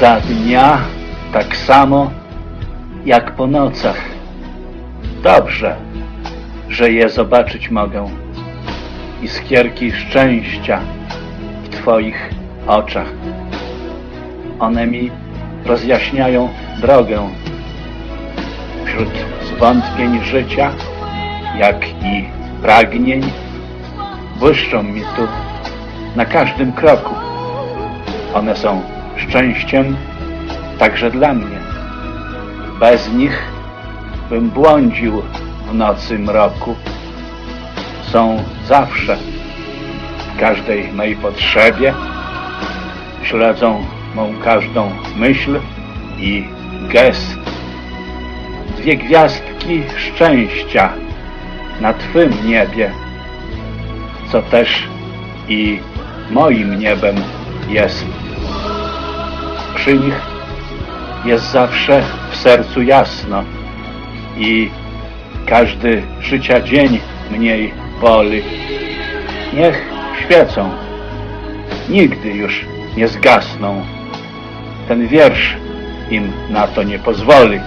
Za dnia tak samo jak po nocach. Dobrze, że je zobaczyć mogę. Iskierki szczęścia w Twoich oczach. One mi rozjaśniają drogę wśród zwątpień życia, jak i pragnień. Błyszczą mi tu na każdym kroku. One są szczęściem także dla mnie. Bez nich bym błądził w nocy mroku. Są zawsze w każdej mej potrzebie. Śledzą mą każdą myśl i gest. Dwie gwiazdki szczęścia na Twym niebie, co też i moim niebem jest. Przy jest zawsze w sercu jasno i każdy życia dzień mniej boli. Niech świecą, nigdy już nie zgasną. Ten wiersz im na to nie pozwoli.